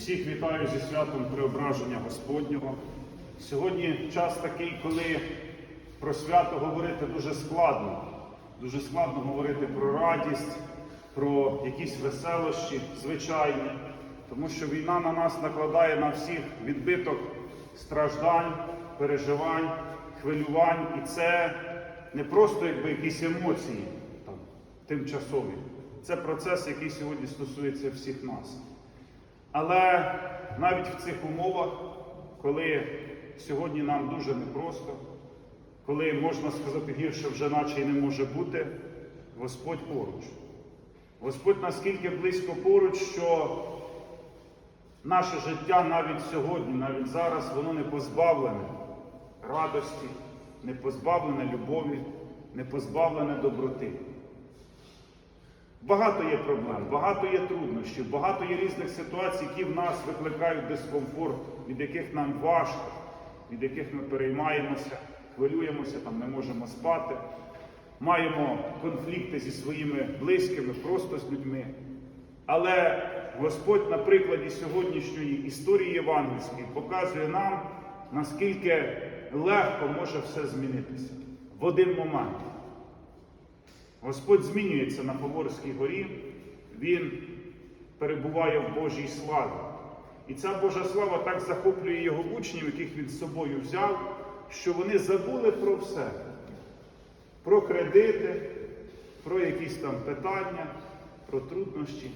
Всіх вітаю зі святом Преображення Господнього. Сьогодні час такий, коли про свято говорити дуже складно. Дуже складно говорити про радість, про якісь веселощі звичайні, тому що війна на нас накладає на всіх відбиток страждань, переживань, хвилювань. І це не просто якби якісь емоції там, тимчасові. Це процес, який сьогодні стосується всіх нас. Але навіть в цих умовах, коли сьогодні нам дуже непросто, коли можна сказати гірше вже наче й не може бути, Господь поруч. Господь наскільки близько поруч, що наше життя навіть сьогодні, навіть зараз, воно не позбавлене радості, не позбавлене любові, не позбавлене доброти. Багато є проблем, багато є труднощів, багато є різних ситуацій, які в нас викликають дискомфорт, від яких нам важко, від яких ми переймаємося, хвилюємося, там не можемо спати, маємо конфлікти зі своїми близькими, просто з людьми. Але Господь на прикладі сьогоднішньої історії євангельської показує нам, наскільки легко може все змінитися в один момент. Господь змінюється на Поворській горі, Він перебуває в Божій славі. І ця Божа слава так захоплює його учнів, яких він з собою взяв, що вони забули про все. Про кредити, про якісь там питання, про труднощі.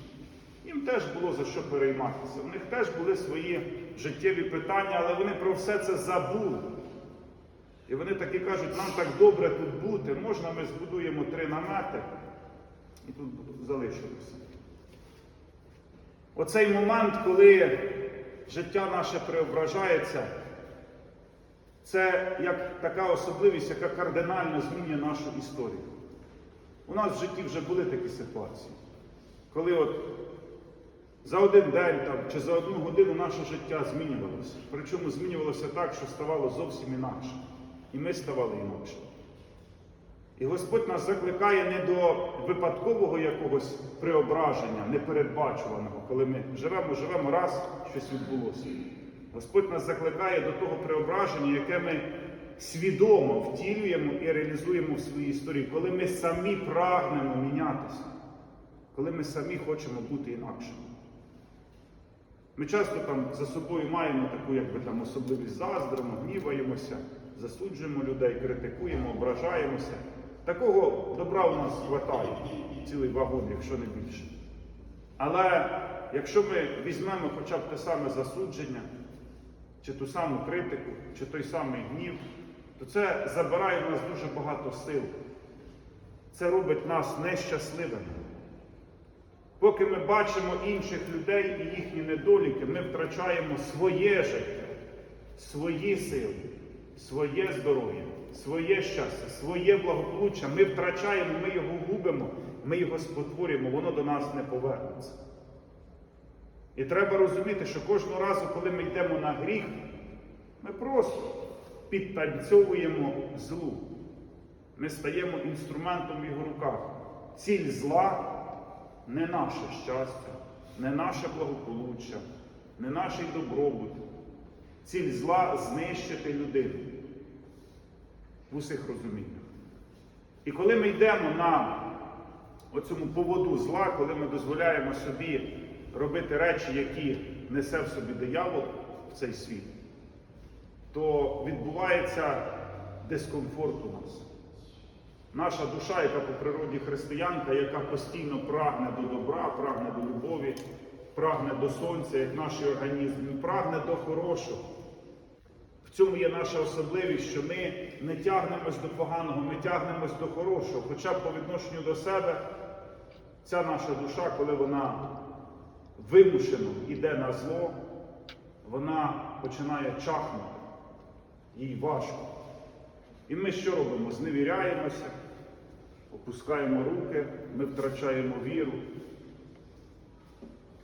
Їм теж було за що перейматися. У них теж були свої життєві питання, але вони про все це забули. І вони таки кажуть, нам так добре тут бути, можна ми збудуємо три намети і тут залишимося. Оцей момент, коли життя наше преображається, це як така особливість, яка кардинально змінює нашу історію. У нас в житті вже були такі ситуації, коли от за один день там, чи за одну годину наше життя змінювалося. Причому змінювалося так, що ставало зовсім інакше. І ми ставали інакше. І Господь нас закликає не до випадкового якогось преображення, непередбачуваного, коли ми живемо, живемо, раз щось відбулося. Господь нас закликає до того преображення, яке ми свідомо втілюємо і реалізуємо в своїй історії, коли ми самі прагнемо мінятися, коли ми самі хочемо бути інакшими. Ми часто там за собою маємо таку якби там особливість заздримо, гніваємося, засуджуємо людей, критикуємо, ображаємося. Такого добра у нас хватає, цілий вагон, якщо не більше. Але якщо ми візьмемо хоча б те саме засудження, чи ту саму критику, чи той самий гнів, то це забирає в нас дуже багато сил. Це робить нас нещасливими. Поки ми бачимо інших людей і їхні недоліки, ми втрачаємо своє життя, свої сили, своє здоров'я, своє щастя, своє благополуччя. Ми втрачаємо, ми його губимо, ми його спотворюємо, воно до нас не повернеться. І треба розуміти, що кожного разу, коли ми йдемо на гріх, ми просто підтанцьовуємо злу. Ми стаємо інструментом в його руках. Ціль зла не наше щастя, не наше благополуччя, не наш добробут. Ціль зла знищити людину в усіх розуміннях. І коли ми йдемо на оцьому поводу зла, коли ми дозволяємо собі робити речі, які несе в собі диявол в цей світ, то відбувається дискомфорт у нас. Наша душа, яка по природі християнка, яка постійно прагне до добра, прагне до любові, прагне до сонця, як наш організм, прагне до хорошого. В цьому є наша особливість, що ми не тягнемось до поганого, ми тягнемось до хорошого. Хоча по відношенню до себе, ця наша душа, коли вона вимушено йде на зло, вона починає чахнути, їй важко. І ми що робимо? Зневіряємося, опускаємо руки, ми втрачаємо віру.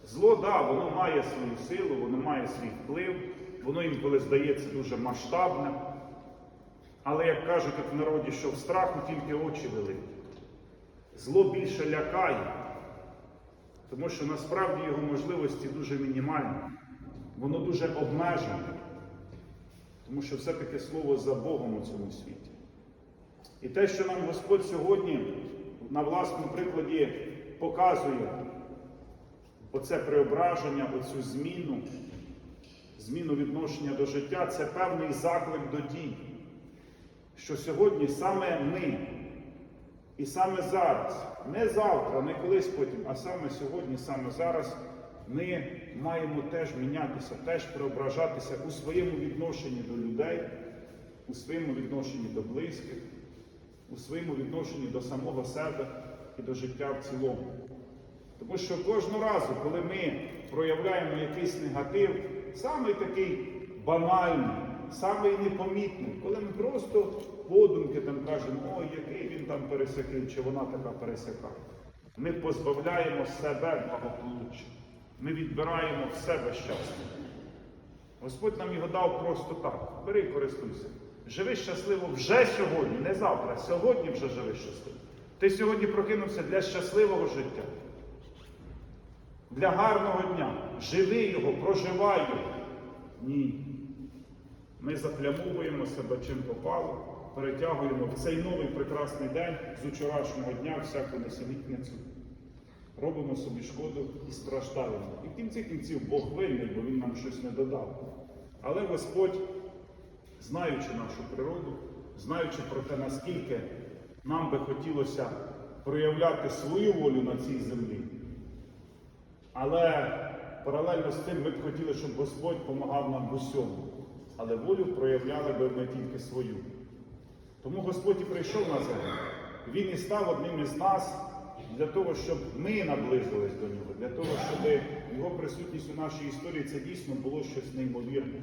Зло, да, воно має свою силу, воно має свій вплив, воно інколи здається дуже масштабним. Але, як кажуть в народі, що в страху тільки очі великі. Зло більше лякає, тому що насправді його можливості дуже мінімальні. воно дуже обмежене, тому що все-таки слово за Богом у цьому світі. І те, що нам Господь сьогодні на власному прикладі показує, оце преображення, оцю зміну, зміну відношення до життя, це певний заклик до дій. Що сьогодні саме ми, і саме зараз, не завтра, не колись потім, а саме сьогодні, саме зараз, ми маємо теж мінятися, теж преображатися у своєму відношенні до людей, у своєму відношенні до близьких, у своєму відношенні до самого себе і до життя в цілому. Тому що кожного разу, коли ми проявляємо якийсь негатив, самий такий банальний, самий непомітний, коли ми просто подумки там кажемо, ой, який він там пересякив, чи вона така пересякає. Ми позбавляємо себе благополуччя. Ми відбираємо в себе щастя. Господь нам його дав просто так. Бери і користуйся. Живи щасливо вже сьогодні, не завтра, сьогодні вже живи щасливо. Ти сьогодні прокинувся для щасливого життя, для гарного дня. Живи його, проживай його. Ні. Ми заплямовуємо себе чим попало, перетягуємо в цей новий прекрасний день з вчорашнього дня всяку несенітницю. Робимо собі шкоду і страждаємо. І в кінці кінців Бог винний, бо Він нам щось не додав. Але Господь, знаючи нашу природу, знаючи про те, наскільки нам би хотілося проявляти свою волю на цій землі, але паралельно з тим ми б хотіли, щоб Господь допомагав нам в усьому. Але волю проявляли би ми тільки свою. Тому Господь і прийшов на землю. Він і став одним із нас для того, щоб ми наблизились до нього, для того, щоб його присутність у нашій історії це дійсно було щось неймовірне.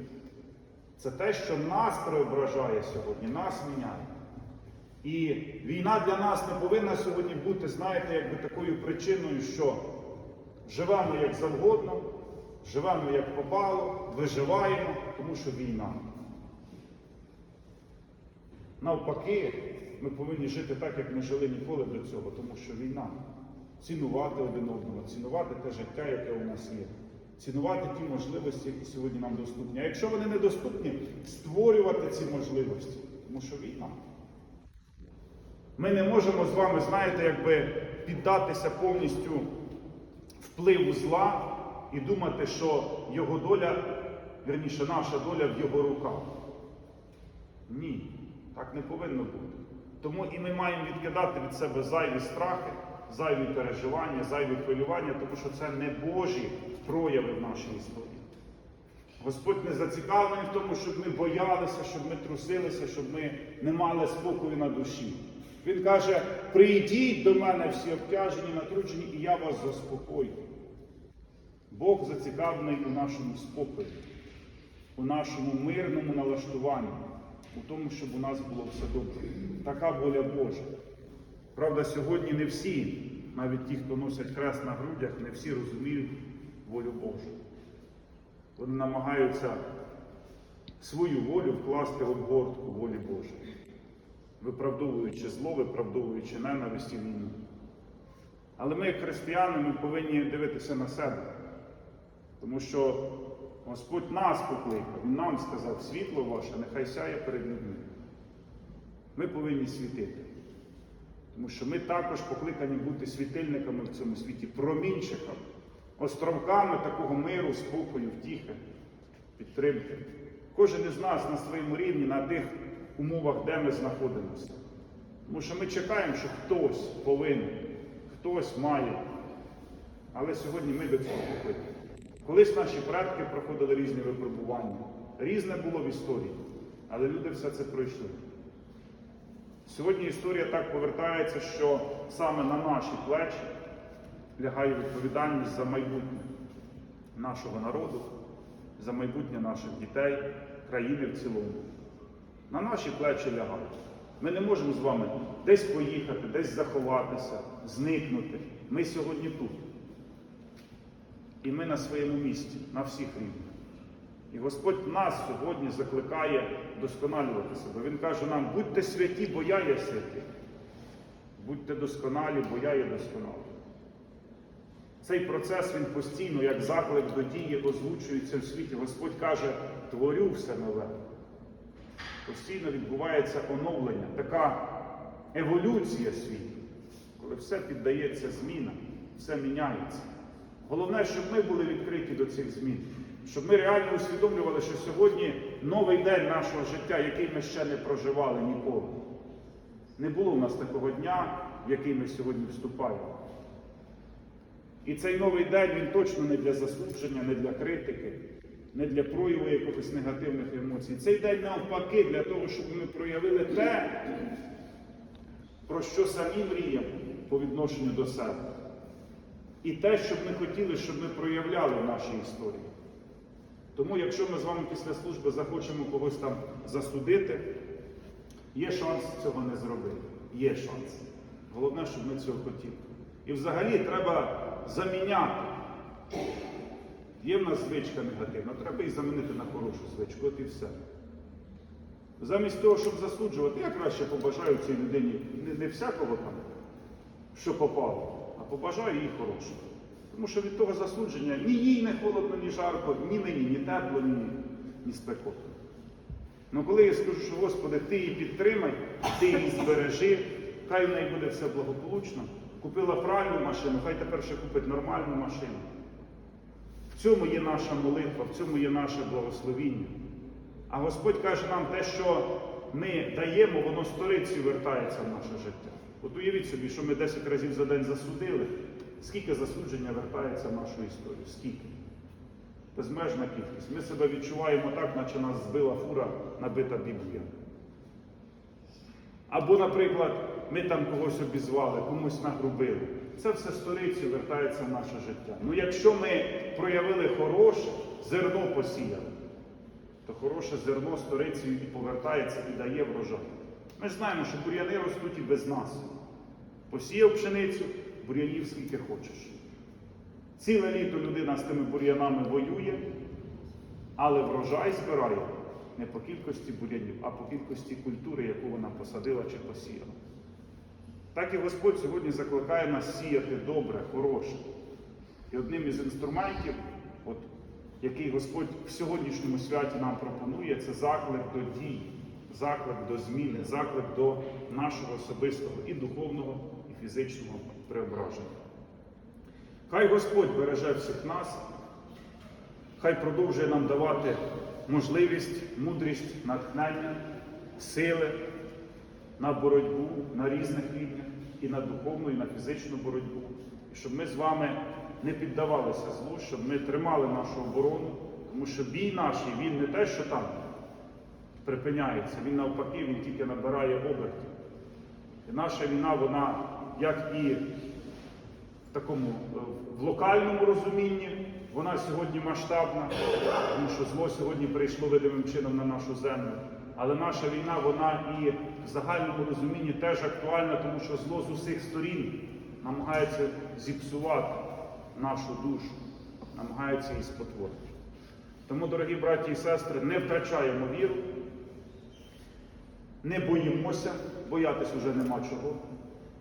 Це те, що нас преображає сьогодні, нас міняє. І війна для нас не повинна сьогодні бути, знаєте, якби такою причиною, що живемо як завгодно, живемо як попало, виживаємо, тому що війна. Навпаки, ми повинні жити так, як ми жили ніколи до цього, тому що війна. Цінувати один одного, цінувати те життя, яке у нас є, цінувати ті можливості, які сьогодні нам доступні. А якщо вони недоступні, створювати ці можливості, тому що війна. Ми не можемо з вами, знаєте, якби піддатися повністю впливу зла і думати, що його доля, верніше, наша доля в його руках. Ні, так не повинно бути. Тому і ми маємо відкидати від себе зайві страхи, зайві переживання, зайві хвилювання, тому що це не Божі прояви в нашій історії. Господь не зацікавлений в тому, щоб ми боялися, щоб ми трусилися, щоб ми не мали спокою на душі. Він каже: прийдіть до мене всі обтяжені, натруджені, і я вас заспокою. Бог зацікавлений у нашому спокої, у нашому мирному налаштуванні, у тому, щоб у нас було все добре. Така воля Божа. Правда, сьогодні не всі, навіть ті, хто носять хрест на грудях, не всі розуміють волю Божу. Вони намагаються свою волю вкласти обгортку волі Божої, виправдовуючи зло, виправдовуючи ненависть і війну. Але ми, християни, ми повинні дивитися на себе. Тому що Господь нас покликав, Він нам сказав, світло ваше нехай сяє перед людьми. Ми повинні світити. Тому що ми також покликані бути світильниками в цьому світі, промінчиками, островками такого миру, спокою, втіхи, підтримки. Кожен із нас на своєму рівні, на тих умовах, де ми знаходимося. Тому що ми чекаємо, що хтось повинен, хтось має. Але сьогодні ми до цього покликані. Колись наші предки проходили різні випробування. Різне було в історії, але люди все це пройшли. Сьогодні історія так повертається, що саме на наші плечі лягає відповідальність за майбутнє нашого народу, за майбутнє наших дітей, країни в цілому. На наші плечі лягають. Ми не можемо з вами десь поїхати, десь заховатися, зникнути. Ми сьогодні тут. І ми на своєму місці, на всіх рівнях. І Господь нас сьогодні закликає досконалювати себе. Він каже нам, будьте святі, бо я є святий. Будьте досконалі, бо я є досконалий. Цей процес він постійно, як заклик до дії, озвучується в світі. Господь каже, творю все нове. Постійно відбувається оновлення, така еволюція світу, коли все піддається змінам, все міняється. Головне, щоб ми були відкриті до цих змін, щоб ми реально усвідомлювали, що сьогодні новий день нашого життя, який ми ще не проживали ніколи. Не було в нас такого дня, в який ми сьогодні вступаємо. І цей новий день він точно не для засудження, не для критики, не для прояву якихось негативних емоцій. Цей день навпаки для того, щоб ми проявили те, про що самі мріємо по відношенню до себе. І те, що ми хотіли, щоб ми проявляли в нашій історії. Тому, якщо ми з вами після служби захочемо когось там засудити, є шанс цього не зробити. Є шанс. Головне, щоб ми цього хотіли. І взагалі треба заміняти. Є в нас звичка негативна, треба її замінити на хорошу звичку, от і все. Замість того, щоб засуджувати, я краще побажаю цій людині не, не всякого там, що попало, а побажаю їй хорошого. Тому що від того засудження ні їй не холодно, ні жарко, ні мені, ні тепло, ні, ні спекотно. Ну коли я скажу, що Господи, ти її підтримай, ти її збережи, хай в неї буде все благополучно. Купила правильну машину, хай тепер ще купить нормальну машину. В цьому є наша молитва, в цьому є наше благословіння. А Господь каже нам те, що ми даємо, воно сторицею вертається в наше життя. От уявіть собі, що ми 10 разів за день засудили, скільки засудження вертається в нашу історію? Скільки? Безмежна кількість. Ми себе відчуваємо так, наче нас збила фура, набита Біблія. Або, наприклад, ми там когось обізвали, комусь нагрубили. Це все сторицею вертається в наше життя. Ну якщо ми проявили хороше, зерно посіяли, то хороше зерно сторицею і повертається і дає врожай. Ми знаємо, що бур'яни ростуть і без нас. Посіяв пшеницю, бур'янів скільки хочеш. Ціле літо людина з тими бур'янами воює, але врожай збирає не по кількості бур'янів, а по кількості культури, яку вона посадила чи посіяла. Так і Господь сьогодні закликає нас сіяти добре, хороше. І одним із інструментів, от, який Господь в сьогоднішньому святі нам пропонує, це заклик до дій, заклик до зміни, заклик до нашого особистого і духовного, і фізичного преображення. Хай Господь береже всіх нас, хай продовжує нам давати можливість, мудрість, натхнення, сили на боротьбу на різних рівнях, і на духовну, і на фізичну боротьбу. І щоб ми з вами не піддавалися злу, щоб ми тримали нашу оборону, тому що бій наш, він не те, що там припиняється, він навпаки, він тільки набирає обертів. І наша війна, вона як і в такому е, в локальному розумінні, вона сьогодні масштабна, тому що зло сьогодні прийшло видимим чином на нашу землю. Але наша війна, вона і в загальному розумінні теж актуальна, тому що зло з усіх сторін намагається зіпсувати нашу душу, намагається її спотворити. Тому, дорогі браті і сестри, не втрачаємо віру, не боїмося, боятись уже нема чого.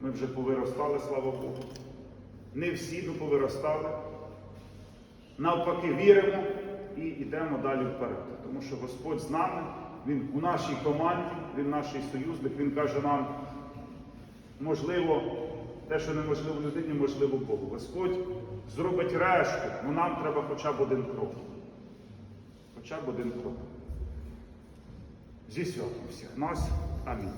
Ми вже повиростали, слава Богу. Не всі повиростали. Навпаки, віримо і йдемо далі вперед. Тому що Господь з нами, Він у нашій команді, Він наш союзник, Він каже нам, можливо, те, що неможливо людині, можливо Богу. Господь зробить решту, але нам треба хоча б один крок. Хоча б один крок. Зі святом всіх нас. Амінь.